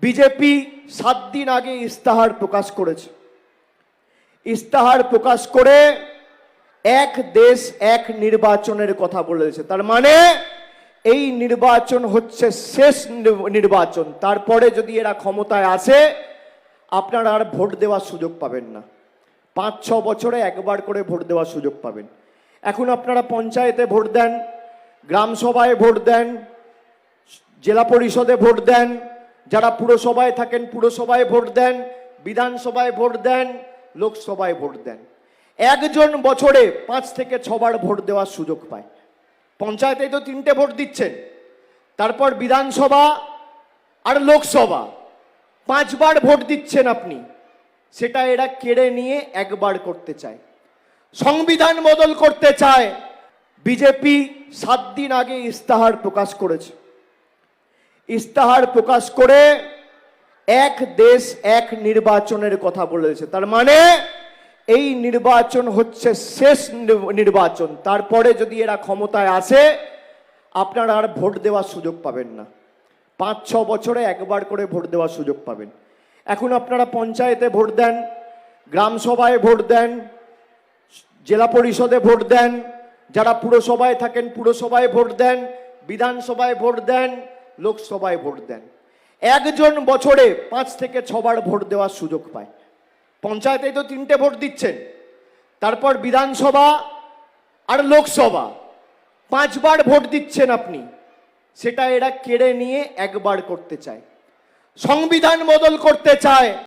BJP সাত দিন আগে ইস্তাহার প্রকাশ করেছে। ইস্তাহার প্রকাশ করে এক দেশ এক নির্বাচনের কথা বলেছে। তার মানে এই নির্বাচন হচ্ছে শেষ নির- নির্বাচন। তারপরে যদি এরা ক্ষমতায় আসে, আপনারা আর ভোট দেওয়ার সুযোগ পাবেন না। পাঁচ, ছ বছরে একবার করে ভোট দেওয়ার সুযোগ পাবেন। এখন আপনারা পঞ্চায়েতে ভোট দেন গ্রাম সভায় ভোট দেন, জেলা পরিষদে ভোট দেন যারা পুরসভায় থাকেন, পুরসভায় ভোট দেন, বিধানসভায় ভোট দেন, লোকসভায় ভোট দেন। একজন বছরে পাঁচ থেকে ছবার ভোট দেওয়ার সুযোগ পায়। পঞ্চায়েতে তো তিনটে ভোট দিচ্ছেন। তারপর বিধানসভা আর লোকসভা। পাঁচবার ভোট দিচ্ছেন আপনি। সেটা এরা কেড়ে নিয়ে একবার করতে চায়। সংবিধান বদল করতে চায়। বিজেপি সাত দিন আগে ইস্তাহার প্রকাশ করেছে। ইস্তাহার প্রকাশ করে এক দেশ এক নির্বাচনের কথা বলেছে তার মানে এই নির্বাচন হচ্ছে শেষ নির- নির্বাচন। তারপরে যদি এরা ক্ষমতায় আসে, আপনারা আর ভোট দেওয়ার সুযোগ পাবেন না। পাঁচ, ছ বছরে একবার করে ভোট দেওয়ার সুযোগ পাবেন। এখন আপনারা পঞ্চায়েতে ভোট দেন, গ্রাম সভায় ভোট দেন, জেলা পরিষদে ভোট দেন, যারা পুরসভায় থাকেন পুরসভায় ভোট দেন, বিধানসভায় ভোট দেন লোকসভায় ভোট দেন। একজন বছরে পাঁচ থেকে ছবার ভোট দেওয়ার সুযোগ পায়। পঞ্চায়েতে তো তিনটে ভোট দিচ্ছেন। তারপর বিধানসভা আর লোকসভা। পাঁচবার ভোট দিচ্ছেন আপনি। সেটা এরা কেড়ে নিয়ে একবার করতে চায়। সংবিধান বদল করতে চায়।